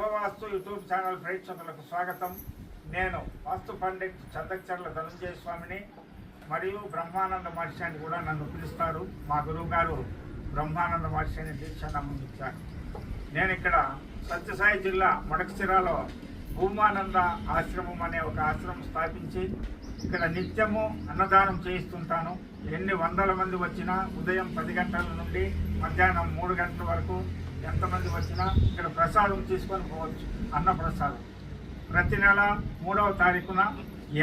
శుభవాస్తు YouTube channel ప్రేక్షకులకు స్వాగతం. నేను వాస్తు పండిట్ చందకచర్ల ధనుంజయ స్వామిని మరియు బ్రహ్మానంద మహర్షి అని కూడా నన్ను పిలుస్తారు. మా గురువు గారు బ్రహ్మానంద మహర్షి అని దీక్ష నమ్మించారు నేను ఇక్కడ సత్యసాయి జిల్లా మడకసిరాలో భూమానంద ఆశ్రమం అనే ఒక ఆశ్రమం స్థాపించి ఇక్కడ నిత్యము అన్నదానం చేయిస్తుంటాను. ఎన్ని వందల మంది వచ్చినా ఉదయం పది గంటల నుండి మధ్యాహ్నం మూడు గంటల వరకు ఎంతమంది వచ్చినా ఇక్కడ ప్రసాదం తీసుకొని పోవచ్చు అన్న ప్రసాదం ప్రతి నెల మూడవ తారీఖున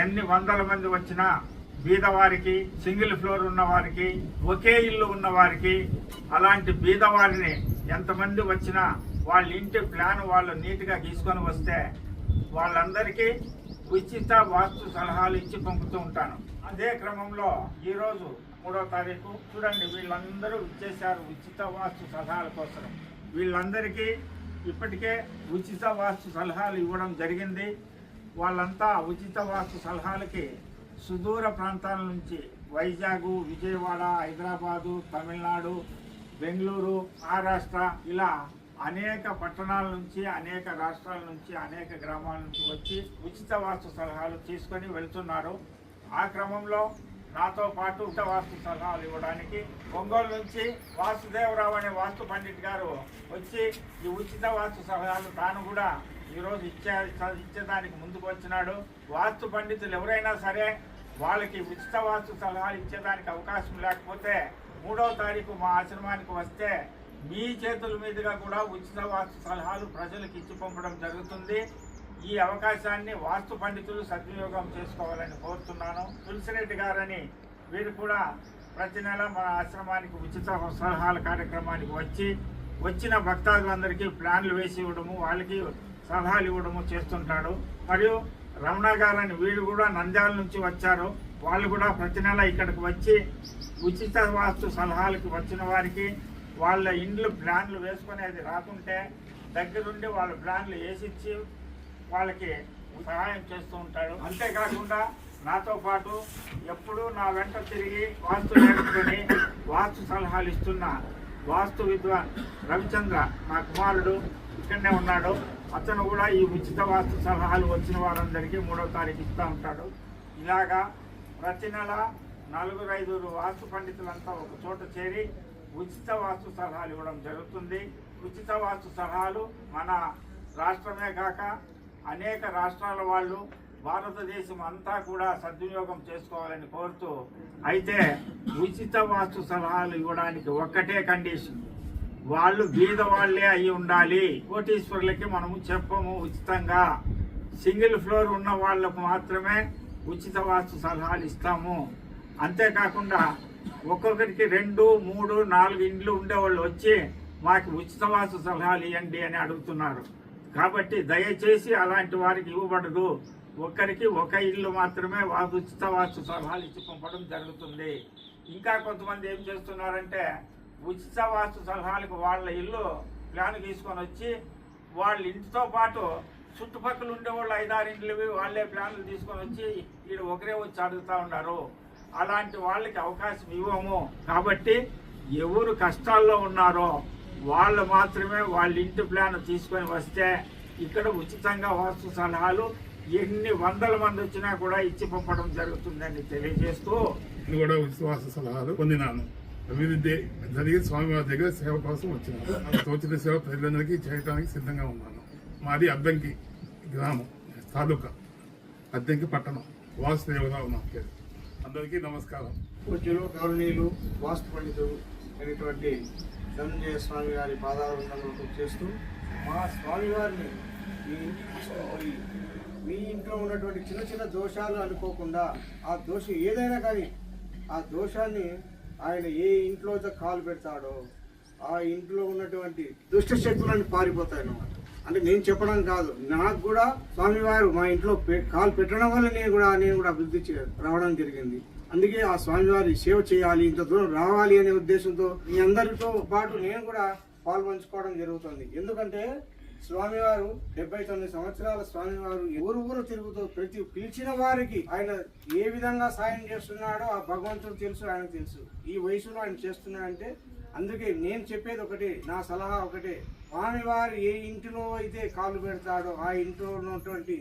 ఎన్ని వందల మంది వచ్చినా బీదవారికి సింగిల్ ఫ్లోర్ ఉన్నవారికి ఒకే ఇల్లు ఉన్నవారికి అలాంటి బీదవారిని ఎంతమంది వచ్చినా వాళ్ళ ఇంటి ప్లాన్ వాళ్ళు నీట్గా తీసుకొని వస్తే వాళ్ళందరికీ ఉచిత వాస్తు సలహాలు ఇచ్చి పంపుతూ ఉంటాను. అదే క్రమంలో ఈరోజు మూడవ తారీఖు చూడండి వీళ్ళందరూ ఇచ్చేశారు ఉచిత వాస్తు సలహాల కోసం. వీళ్ళందరికీ ఇప్పటికే ఉచిత వాస్తు సలహాలు ఇవ్వడం జరిగింది. వాళ్ళంతా ఉచిత వాస్తు సలహాలకి సుదూర ప్రాంతాల నుంచి వైజాగ్ విజయవాడ హైదరాబాదు తమిళనాడు బెంగళూరు మహారాష్ట్ర ఇలా అనేక పట్టణాల నుంచి అనేక రాష్ట్రాల నుంచి అనేక గ్రామాల నుంచి వచ్చి ఉచిత వాస్తు సలహాలు తీసుకొని వెళ్తున్నారు. ఆ క్రమంలో నాతో పాటు ఉత్త వాస్తు సలహాలు ఇవ్వడానికి ఒంగోలు నుంచి వాసుదేవరావు అనే వాస్తు పండిట్ గారు వచ్చి ఈ ఉచిత వాస్తు సలహాలు తాను కూడా ఈరోజు ఇచ్చే ఇచ్చేదానికి ముందుకు వచ్చినాడు. వాస్తు పండితులు ఎవరైనా సరే వాళ్ళకి ఉచిత వాస్తు సలహాలు ఇచ్చేదానికి అవకాశం లేకపోతే మూడవ తారీఖు మా ఆశ్రమానికి వస్తే మీ చేతుల మీదుగా కూడా ఉచిత వాస్తు సలహాలు ప్రజలకు ఇచ్చి పంపడం జరుగుతుంది. ఈ అవకాశాన్ని వాస్తు పండితులు సద్వినియోగం చేసుకోవాలని కోరుతున్నాను. తులసిరెడ్డి గారని వీరు కూడా ప్రతి నెల మన ఆశ్రమానికి ఉచిత సలహాల కార్యక్రమానికి వచ్చి వచ్చిన భక్తాదులందరికీ ప్లాన్లు వేసి ఇవ్వడము వాళ్ళకి సలహాలు ఇవ్వడము చేస్తుంటాడు. మరియు రమణ గారని వీళ్ళు కూడా నంద్యాల నుంచి వచ్చారు. వాళ్ళు కూడా ప్రతి నెల ఇక్కడికి వచ్చి ఉచిత వాస్తు సలహాలకి వచ్చిన వారికి వాళ్ళ ఇండ్లు ప్లాన్లు వేసుకునేది రాకుంటే దగ్గరుండి వాళ్ళ ప్లాన్లు వేసిచ్చి వాళ్ళకి సహాయం చేస్తూ ఉంటాడు. అంతేకాకుండా నాతో పాటు ఎప్పుడూ నా వెంట తిరిగి వాస్తు నేర్చుకుని వాస్తు సలహాలు ఇస్తున్న వాస్తు విద్వాన్ రవిచంద్ర నా కుమారుడు ఇక్కడనే ఉన్నాడు. అతను కూడా ఈ ఉచిత వాస్తు సలహాలు వచ్చిన వారందరికీ మూడో తారీఖు ఇస్తూ ఉంటాడు. ఇలాగా ప్రతి నెల నలుగురు ఐదుగురు వాస్తు పండితులంతా ఒక చోట చేరి ఉచిత వాస్తు సలహాలు ఇవ్వడం జరుగుతుంది. ఉచిత వాస్తు సలహాలు మన రాష్ట్రమే కాక అనేక రాష్ట్రాల వాళ్ళు భారతదేశం అంతా కూడా సద్వినియోగం చేసుకోవాలని కోరుతూ అయితే ఉచిత వాస్తు సలహాలు ఇవ్వడానికి ఒక్కటే కండిషన్. వాళ్ళు బీద వాళ్ళే అయి ఉండాలి. కోటీశ్వరులకి మనము చెప్పము ఉచితంగా. సింగిల్ ఫ్లోర్ ఉన్న వాళ్ళకు మాత్రమే ఉచిత వాస్తు సలహాలు ఇస్తాము. అంతేకాకుండా ఒక్కొక్కరికి రెండు మూడు నాలుగు ఇండ్లు ఉండేవాళ్ళు వచ్చి మాకు ఉచిత వాస్తు సలహాలు ఇవ్వండి అని అడుగుతున్నారు. కాబట్టి దయచేసి అలాంటి వారికి ఇవ్వబడదు. ఒక్కరికి ఒక ఇల్లు మాత్రమే వా- ఉచిత వాస్తు సలహాలు ఇచ్చి పంపడం జరుగుతుంది. ఇంకా కొంతమంది ఏం చేస్తున్నారంటే ఉచిత వాస్తు సలహాలకు వాళ్ళ ఇల్లు ప్లాన్ తీసుకొని వచ్చి వాళ్ళ ఇంటితో పాటు చుట్టుపక్కల ఉండే వాళ్ళు ఐదారు ఇండ్లు వాళ్ళే ప్లాన్లు తీసుకొని వచ్చి వీడు ఒకరే వచ్చి అడుగుతా ఉన్నారు. అలాంటి వాళ్ళకి అవకాశం ఇవ్వము. కాబట్టి ఎవరు కష్టాల్లో ఉన్నారో వాళ్ళు మాత్రమే వాళ్ళ ఇంటి ప్లాన్ తీసుకొని వస్తే ఇక్కడ ఉచితంగా వాస్తు సలహాలు ఎన్ని వందల మంది వచ్చినా కూడా ఇచ్చి పంపడం జరుగుతుందని తెలియజేస్తూ నేను కూడా విశ్వాస సలహాలు పొందినాను. అభివృద్ధి జరిగి స్వామివారి దగ్గర సేవ కోసం వచ్చినాను. తోచిన సేవ ప్రజలందరికీ చేయడానికి సిద్ధంగా ఉన్నాను. మాది అద్దంకి గ్రామం తాలూకా అద్దంకి పట్టణం. వాసుదేవరావు నా పేరు. అందరికీ నమస్కారం. పూజ్యులు గౌరవనీయులు వాస్తు పండితులు అయినటువంటి ధనంజయ స్వామి గారి పాదాలను చేస్తూ మా స్వామివారిని మీ ఇంటికి పోయి మీ ఇంట్లో ఉన్నటువంటి చిన్న చిన్న దోషాలు అనుకోకుండా ఆ దోషం ఏదైనా కానీ ఆ దోషాన్ని ఆయన ఏ ఇంట్లో కాలు పెడతాడో ఆ ఇంట్లో ఉన్నటువంటి దుష్ట శక్తులన్నీ పారిపోతాయి అన్నమాట. అంటే నేను చెప్పడం కాదు నాకు కూడా స్వామివారు మా ఇంట్లో పె- కాలు పెట్టడం వల్ల నేను కూడా నేను కూడా అభివృద్ధి చే- రావడం జరిగింది. అందుకే ఆ స్వామివారి సేవ చేయాలి ఇంత దూరం రావాలి అనే ఉద్దేశంతో మీ అందరితో పాటు నేను కూడా పాల్పంచుకోవడం జరుగుతుంది. ఎందుకంటే స్వామివారు డెబ్బై తొమ్మిది సంవత్సరాల స్వామివారు ఊరు ఊరు తిరుగుతూ ప్రతి పిలిచిన వారికి ఆయన ఏ విధంగా సాయం చేస్తున్నాడో ఆ భగవంతుడు తెలుసు ఆయన తెలుసు. ఈ వయసులో ఆయన చేస్తున్నాడంటే అందుకే నేను చెప్పేది ఒకటి నా సలహా ఒకటే. స్వామివారు ఏ ఇంటిలో అయితే కాలు పెడతాడో ఆ ఇంట్లో ఉన్నటువంటి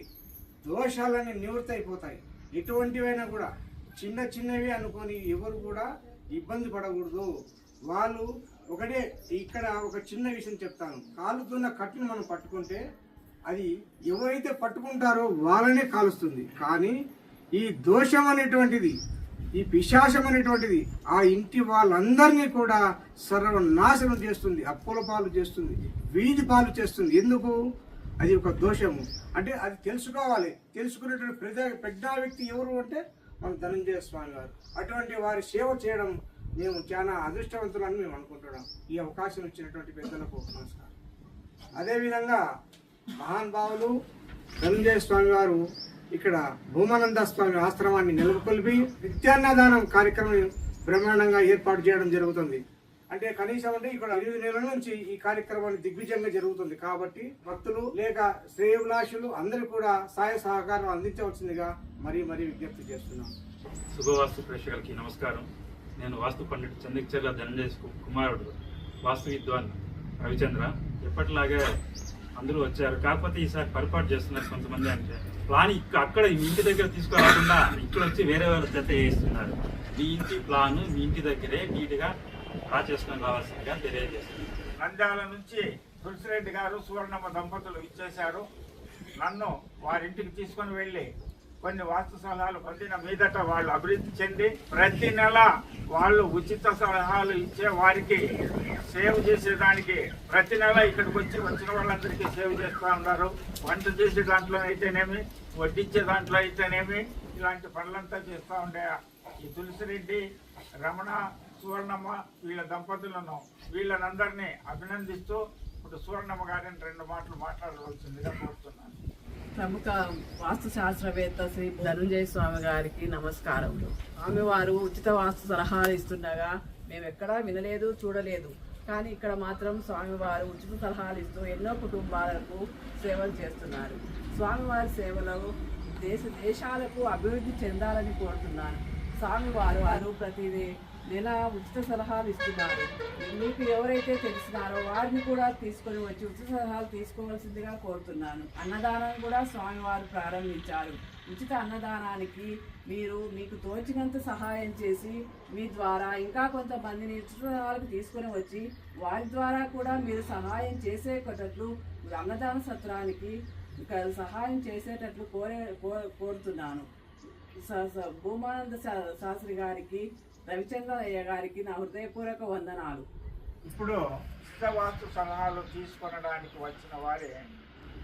దోషాలన్నీ నివృత్తి అయిపోతాయి ఎటువంటివైనా కూడా చిన్న చిన్నవి అనుకొని ఎవరు కూడా ఇబ్బంది పడకూడదు. వాళ్ళు ఒకటే ఇక్కడ ఒక చిన్న విషయం చెప్తాను. కాలుతున్న కట్టును మనం పట్టుకుంటే అది ఎవరైతే పట్టుకుంటారో వాళ్ళనే కాలుస్తుంది. కానీ ఈ దోషం అనేటువంటిది ఈ పిశాచం అనేటువంటిది ఆ ఇంటి వాళ్ళందరినీ కూడా సర్వనాశనం చేస్తుంది అప్పుల పాలు చేస్తుంది వీధి పాలు చేస్తుంది. ఎందుకు? అది ఒక దోషము. అంటే అది తెలుసుకోవాలి. తెలుసుకునేటువంటి పెద్ద పెద్ద వ్యక్తి ఎవరు అంటే మన ధనంజయ స్వామి వారు అటువంటి వారి సేవ చేయడం మేము చాలా అదృష్టవంతులని మేము అనుకుంటున్నాం. ఈ అవకాశం ఇచ్చినటువంటి పెద్దలకు నమస్కారం. అదేవిధంగా మహాన్ భావులు ధనంజయ స్వామి వారు ఇక్కడ భూమానంద స్వామి ఆశ్రమాన్ని నెలకొల్పి నిత్యాన్నదానం కార్యక్రమం బ్రహ్మాండంగా ఏర్పాటు చేయడం జరుగుతుంది. అంటే కనీసం అంటే ఇక్కడ ఎనిమిది నెలల నుంచి ఈ కార్యక్రమాన్ని దిగ్విజయంగా జరుగుతుంది కాబట్టి భక్తులు లేక శ్రేయభిలాషులు అందరూ కూడా సహాయ సహకారం అందించవలసిందిగా మరీ మరీ విజ్ఞప్తి చేస్తున్నాం. శుభవాస్తు ప్రేక్షకులకి నమస్కారం. నేను వాస్తు పండిట్ చంద్రచర్ల ధనంజయ కుమారుడు వాస్తు విద్వాన్ రవిచంద్ర. ఎప్పటిలాగే అందరూ వచ్చారు. కాకపోతే ఈసారి పొరపాటు చేస్తున్నారు కొంతమంది అంటే. ప్లాన్ ఇక్కడ అక్కడ మీ ఇంటి దగ్గర తీసుకురాకుండా ఇక్కడ వచ్చి వేరే వేరే జత చేస్తున్నారు మీ ఇంటి ప్లాన్ మీ ఇంటి దగ్గరే నీట్గా డ్రా రావాల్సిందిగా నంద్యాల నుంచి తులసిరెడ్డి గారు సువర్ణమ్మ దంపతులు ఇచ్చేశారు. నన్ను వారింటికి తీసుకొని వెళ్ళి కొన్ని వాస్తు సలహాలు పొందిన మీదట వాళ్ళు అభివృద్ధి చెంది ప్రతి నెల వాళ్ళు ఉచిత సలహాలు ఇచ్చే వారికి సేవ్ చేసేదానికి ప్రతి నెల ఇక్కడికి వచ్చి వచ్చిన వాళ్ళందరికీ సేవ్ చేస్తూ ఉన్నారు. వంట చేసే దాంట్లో అయితేనేమి వడ్డించే దాంట్లో అయితేనేమి ఇలాంటి పనులంతా చేస్తూ ఉండే ఈ తులసిరెడ్డి రమణ సువర్ణమ్మ వీళ్ళ దంపతులను వీళ్ళనందరినీ అభినందిస్తూ ఇప్పుడు సువర్ణమ్మ గారిని రెండు మాటలు మాట్లాడవలసిందిగా కోరుతున్నాను. ప్రముఖ వాస్తు శాస్త్రవేత్త శ్రీ ధనుంజయ స్వామి గారికి నమస్కారములు. స్వామివారు ఉచిత వాస్తు సలహాలు ఇస్తుండగా మేము ఎక్కడా వినలేదు చూడలేదు. కానీ ఇక్కడ మాత్రం స్వామివారు ఉచిత సలహాలు ఇస్తూ ఎన్నో కుటుంబాలకు సేవలు చేస్తున్నారు. స్వామివారి సేవలో దేశ దేశాలకు అభివృద్ధి చెందాలని కోరుతున్నాను స్వామివారు వారు ప్రతిదీ నెల ఉచిత సలహాలు ఇస్తున్నారు మీకు ఎవరైతే తెలిసినారో వారిని కూడా తీసుకొని వచ్చి ఉచిత సలహాలు తీసుకోవాల్సిందిగా కోరుతున్నాను. అన్నదానం కూడా స్వామివారు ప్రారంభించారు. ఉచిత అన్నదానానికి మీరు మీకు తోచినంత సహాయం చేసి మీ ద్వారా ఇంకా కొంతమందిని ఉచిత సలహాలకు తీసుకొని వచ్చి వారి ద్వారా కూడా మీరు సహాయం చేసేటట్లు అన్నదాన సత్రానికి సహాయం చేసేటట్లు కోరే కో- కోరుతున్నాను. స- స- భూమానంద శాస్త్రి గారికి రవిచంద్రయ్య గారికి నా హృదయపూర్వక వందనాలు ఇప్పుడు ఇష్టవాస్తు సలహాలు తీసుకొనడానికి వచ్చిన వారి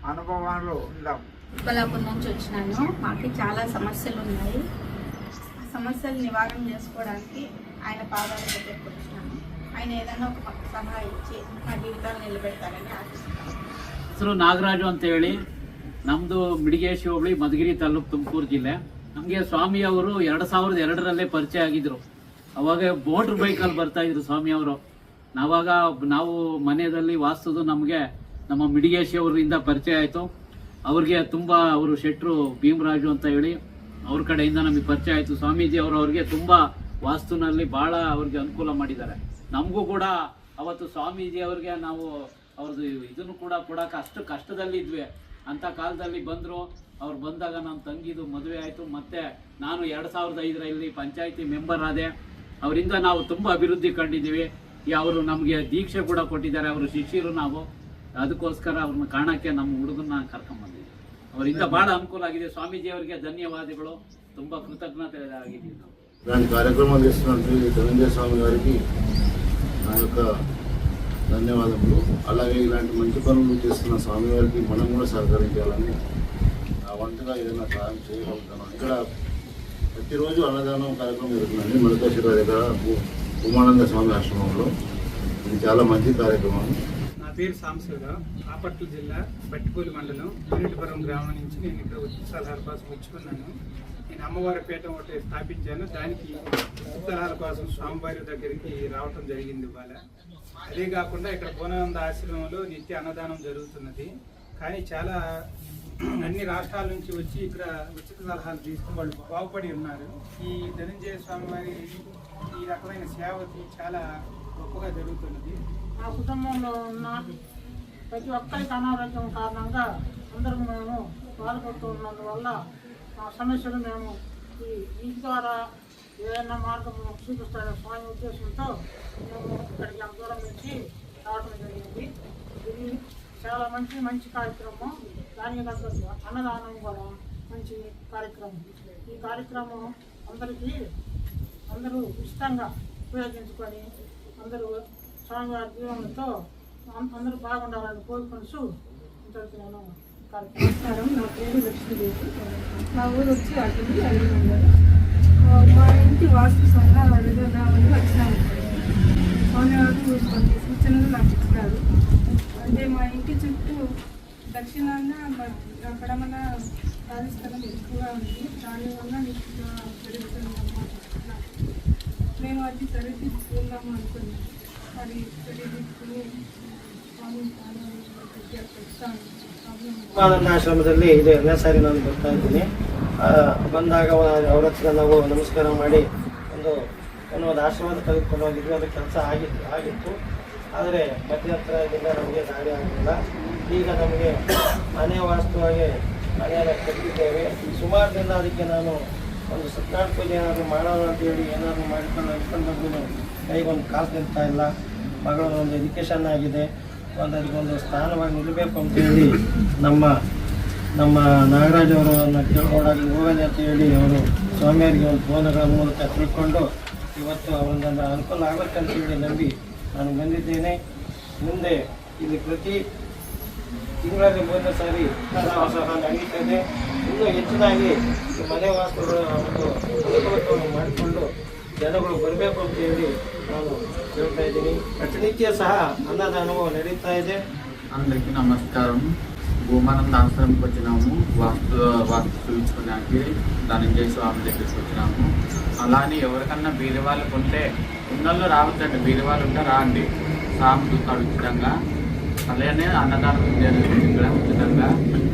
అనుభవాలు ఉందాం ఉప్పలాపూర్ నుంచి వచ్చినాను మాకు చాలా సమస్యలు ఉన్నాయి ఆ సమస్యలు నివారణ చేసుకోవడానికి ఆయన పాదాల దగ్గరకు ఆయన ఏదైనా ఒక పక్క సలహా ఇచ్చి నా జీవితాన్ని నిలబెడతారని ఆశిస్తాను ಹೆಸರು ನಾಗರಾಜು ಅಂತೇಳಿ ನಮ್ಮದು ಮಿಡಿಗೇಶಿ ಹೋಬಳಿ ಮಧುಗಿರಿ ತಾಲೂಕು ತುಮಕೂರು ಜಿಲ್ಲೆ ನಮಗೆ ಸ್ವಾಮಿ ಎರಡು ಸಾವಿರದ ಎರಡರಲ್ಲೇ ಪರಿಚಯ ಆಗಿದ್ದರು ಅವಾಗ ಮೋಟರ್ ಬೈಕಲ್ಲಿ ಬರ್ತಾ ಇದ್ರು ಸ್ವಾಮಿ ಅವರು. ನಾವಾಗ ನಾವು ಮನೆಯಲ್ಲಿ ವಾಸ್ತುದು ನಮಗೆ ನಮ್ಮ ಮಿಡಿಗೇಶಿ ಅವರಿಂದ ಪರಿಚಯ ಆಯಿತು. ಅವ್ರಿಗೆ ತುಂಬಾ ಅವರು ಶೆಟ್ರು ಭೀಮರಾಜು ಅಂತ ಹೇಳಿ ಅವ್ರ ಕಡೆಯಿಂದ ನಮಗೆ ಪರಿಚಯ ಆಯಿತು. ಸ್ವಾಮೀಜಿ ಅವರು ಅವ್ರಿಗೆ ತುಂಬಾ ವಾಸ್ತುನಲ್ಲಿ ಬಹಳ ಅವ್ರಿಗೆ ಅನುಕೂಲ ಮಾಡಿದ್ದಾರೆ. ನಮಗೂ ಕೂಡ ಅವತ್ತು ಸ್ವಾಮೀಜಿ ಅವ್ರಿಗೆ ನಾವು ಅವ್ರದ್ದು ಇದನ್ನು ಕೂಡ ಕೊಡಕ್ಕೆ ಅಷ್ಟು ಕಷ್ಟದಲ್ಲಿ ಇದ್ವಿ. ಅಂತ ಕಾಲದಲ್ಲಿ ಬಂದರು. ಅವ್ರು ಬಂದಾಗ ನಮ್ಮ ತಂಗಿದು ಮದುವೆ ಆಯ್ತು. ಮತ್ತೆ ನಾನು ಎರಡು ಸಾವಿರದ ಐದರಲ್ಲಿ ಪಂಚಾಯಿತಿ ಮೆಂಬರ್ ಆದೆ. ಅವರಿಂದ ನಾವು ತುಂಬಾ ಅಭಿವೃದ್ಧಿ ಕಂಡಿದ್ದೀವಿ ಈ ಅವರು ನಮಗೆ ದೀಕ್ಷೆ ಕೂಡ ಕೊಟ್ಟಿದ್ದಾರೆ ಅವರು ಶಿಷ್ಯರು ನಾವು ಅದಕ್ಕೋಸ್ಕರ ಅವ್ರನ್ನ ಕಾಣಕ್ಕೆ ನಮ್ಮ ಹುಡುಗನ್ನ ಕರ್ಕೊಂಡ್ ಬಂದಿದ್ದೀವಿ ಅವರಿಂದ ಬಹಳ ಅನುಕೂಲ ಆಗಿದೆ ಸ್ವಾಮೀಜಿ ಅವರಿಗೆ ಧನ್ಯವಾದಗಳು ತುಂಬಾ ಕೃತಜ್ಞತೆ ಆಗಿದ್ದೀವಿ ನಾವು ఇలాంటి కార్యక్రమాలు చేస్తున్నటువంటి ధనంజయ స్వామి గారికి నా యొక్క ధన్యవాదములు అలాగే ఇలాంటి మంచి పనులు చేస్తున్న స్వామి వారికి మనం కూడా సహకరించాలని నా వంతుగా ఏదైనా సహాయం చేయగలుగుతాను ఇక్కడ ఈరోజు అన్నదానం కార్యక్రమం జరుగుతుందండి. మల్లేశ్వర దగ్గర ఉమానంద స్వామి ఆశ్రమంలో. ఇది చాలా మంచి కార్యక్రమం. నా పేరు సాంబశివరావు ఆపట్ల జిల్లా బట్టిపూలి మండలం యూనిట్పురం గ్రామం నుంచి నేను ఇక్కడ ఉచిత కోసం వచ్చుకున్నాను. నేను అమ్మవారి పీఠం ఒకటి స్థాపించాను. దానికి ఉచిత కోసం స్వామివారి దగ్గరికి రావటం జరిగింది ఇవాళ. అదే కాకుండా ఇక్కడ పూర్ణానంద ఆశ్రమంలో నిత్య అన్నదానం జరుగుతున్నది. కానీ చాలా అన్ని రాష్ట్రాల నుంచి వచ్చి ఇక్కడ ఉచిత సలహాలు తీసుకుని వాళ్ళు బాగుపడి ఉన్నారు. ఈ ధనంజయ స్వామి వారి ఈ రకమైన సేవకి చాలా గొప్పగా జరుగుతున్నది. మా కుటుంబంలో ఉన్న ప్రతి ఒక్కరికి అనారోగ్యం కారణంగా అందరం మేము బాధపడుతూ ఉన్నందువల్ల మా సమస్యలు మేము ఈ ద్వారా ఏదైనా మార్గం చూపిస్తారో స్వామి ఉద్దేశంతో మేము ఇక్కడికి అంత దూరం నుంచి రావడం జరిగింది. ఇది చాలా మంచి మంచి కార్యక్రమం. దానికి తగ్గట్టు అన్నదానం కూడా మంచి కార్యక్రమం. ఈ కార్యక్రమం అందరికీ అందరూ ఇష్టంగా ఉపయోగించుకొని అందరూ స్వామివారి జీవనంతో అందరూ బాగుండాలని కోరుకుంటూ ఇంతవరకు నేను కార్యక్రమం నమస్కారం. నా పేరు లక్ష్మీదేవి. మా ఊరు వచ్చి మా ఇంటి వాస్తు ಮುಕ್ತಾನಂದ ಆಶ್ರಮದಲ್ಲಿ ಇದು. ಎರಡನೇ ಸಾರಿ ನಾನು ಬರ್ತಾ ಇದ್ದೀನಿ. ಬಂದಾಗ ಅವರ ಹತ್ರ ನಾವು ನಮಸ್ಕಾರ ಮಾಡಿ ಒಂದು ಏನೋ ಒಂದು ಆಶೀರ್ವಾದ ಕಲಿತುಕೊಂಡು ಹೋಗಿದ್ವಿ ಅದು ಕೆಲಸ ಆಗಿತ್ತು ಆಗಿತ್ತು. ಆದರೆ ಮಧ್ಯಂತರದಿಂದ ನಮಗೆ ದಾರಿ ಆಗಲಿಲ್ಲ. ಈಗ ನಮಗೆ ಮನೆ ವಾಸ್ತವಾಗಿ ಮನೆಯನ್ನು ಕಟ್ಟಿದ್ದೇವೆ. ಸುಮಾರು ದಿನ ಅದಕ್ಕೆ ನಾನು ಒಂದು ಸತ್ನಾಳ್ ಪೂಜೆ ಏನಾದರೂ ಮಾಡೋಣ ಅಂತ ಅಂತೇಳಿ ಏನಾದರೂ ಮಾಡಿಕೊಂಡು ಅಂದ್ಕೊಂಡು ಕೈಗೊಂದು ಕಾಸು ನಿಲ್ತಾ ಇಲ್ಲ. ಮಗಳೊಂದು ಎಜುಕೇಷನ್ ಆಗಿದೆ. ಒಂದು ಅದಕ್ಕೊಂದು ಸ್ಥಾನವಾಗಿ ನಿಲ್ಲಬೇಕು ಅಂತೇಳಿ ನಮ್ಮ ನಮ್ಮ ನಾಗರಾಜ್ ಅವರನ್ನು ಕೇಳ್ಕೊಂಡಾಗ ಹೋಗದೆ ಅಂತ ಹೇಳಿ ಅವರು ಸ್ವಾಮಿಯವರಿಗೆ ಒಂದು ಫೋನ್ಗಳ ಮೂಲಕ ತಿಳ್ಕೊಂಡು ಇವತ್ತು ಅವರಿಂದ ಅನುಕೂಲ ಆಗುತ್ತೆ ಅಂತ ಹೇಳಿ ನಂಬಿ ನಾನು ಬಂದಿದ್ದೇನೆ. ಮುಂದೆ ಇಲ್ಲಿ ಪ್ರತಿ ತಿಂಗಳಲ್ಲಿ ಮೂರನೇ ಸಾರಿ ಸಹ ನಡೀತದೆ. ಇನ್ನೂ ಹೆಚ್ಚಿನಾಗಿ ಮನೆ ವಾಸಗಳು ಒಂದು ಮಾಡಿಕೊಂಡು ಜನಗಳು ಬರಬೇಕು ಅಂತ ಹೇಳಿ ನಾನು ಹೇಳ್ತಾ ಇದ್ದೀನಿ ಪ್ರತಿನಿತ್ಯ ಸಹ ಅನ್ನದಾನವು ನಡೀತಾ ಇದೆ అందరికీ నమస్కారం భూమానంద ఆశ్రమంకి వచ్చినాము వాస్తు వాస్తు చూపించుకోవడానికి ధనంజయ స్వామి దగ్గరికి వచ్చినాము అలానే ఎవరికన్నా బీద వాళ్ళకు ఉంటే ఉన్నోళ్ళు రావచ్చండి బీద వాళ్ళు ఉంటే రాండి స్వామి చూస్తాడు ఉచితంగా అలానే అన్నదానం జరుగుతుంది ఇక్కడ ఉచితంగా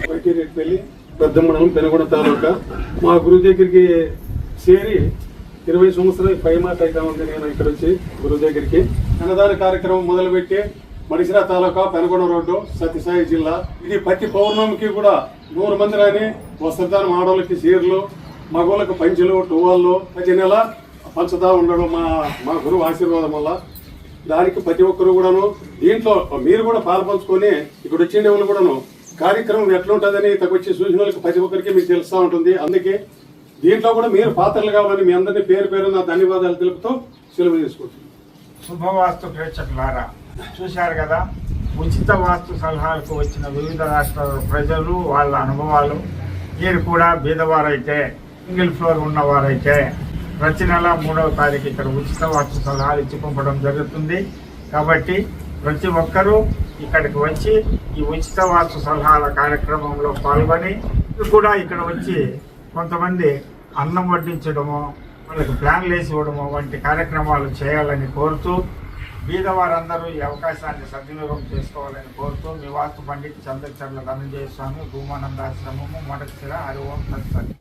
వైటిరెడ్డిపల్లి పెద్దమ్మడం పెనుగొండ తాలూకా మా గురువు దగ్గరికి చేరి ఇరవై సంవత్సరాలు పై మాట ఉంది నేను ఇక్కడ వచ్చి గురువు దగ్గరికి. అన్నదాన కార్యక్రమం మొదలుపెట్టి మడిసిరా తాలూకా పెనగొండ రోడ్డు సత్యసాయి జిల్లా. ఇది ప్రతి పౌర్ణమికి కూడా నూరు మంది రాని వస్త్రదానం ఆడవాళ్ళకి చీరలు మగవాళ్ళకి పంచెలు టువాళ్ళు ప్రతి నెల పంచదా ఉండడం మా మా గురువు ఆశీర్వాదం వల్ల. దానికి ప్రతి ఒక్కరు కూడాను దీంట్లో మీరు కూడా పాల్పంచుకొని ఇక్కడ వచ్చిన వాళ్ళు కూడాను కార్యక్రమం ఎట్లుంటుందని తగ్గొచ్చి చూసిన వాళ్ళకి ప్రతి ఒక్కరికి మీకు తెలుస్తూ ఉంటుంది. అందుకే దీంట్లో కూడా మీరు పాత్రలు కావాలని మీ అందరినీ పేరు పేరు నా ధన్యవాదాలు తెలుపుతూ సెలవు తీసుకుంటున్నాను. శుభవాస్తు ప్రేక్షకులారా చూశారు కదా ఉచిత వాస్తు సలహాలకు వచ్చిన వివిధ రాష్ట్రాల ప్రజలు వాళ్ళ అనుభవాలు. మీరు కూడా బీదవారైతే సింగిల్ ఫ్లోర్ ఉన్నవారైతే ప్రతి నెల మూడవ తారీఖు ఇక్కడ ఉచిత వాస్తు సలహాలు ఇచ్చి పంపడం జరుగుతుంది. కాబట్టి ప్రతి ఒక్కరూ ఇక్కడికి వచ్చి ఈ ఉచిత వాస్తు సలహాల కార్యక్రమంలో పాల్గొని కూడా ఇక్కడ వచ్చి కొంతమంది అన్నం వడ్డించడము వాళ్ళకి ప్లాన్లు వేసి ఇవ్వడము వంటి కార్యక్రమాలు చేయాలని కోరుతూ బీదవారందరూ ఈ అవకాశాన్ని సద్వినియోగం చేసుకోవాలని కోరుతూ మీ వాస్తు పండిట్ చంద్రచర్ల ధనంజయ స్వామి భూమానందాశ్రమము మొదటిసిర హరి ఓం తత్సత్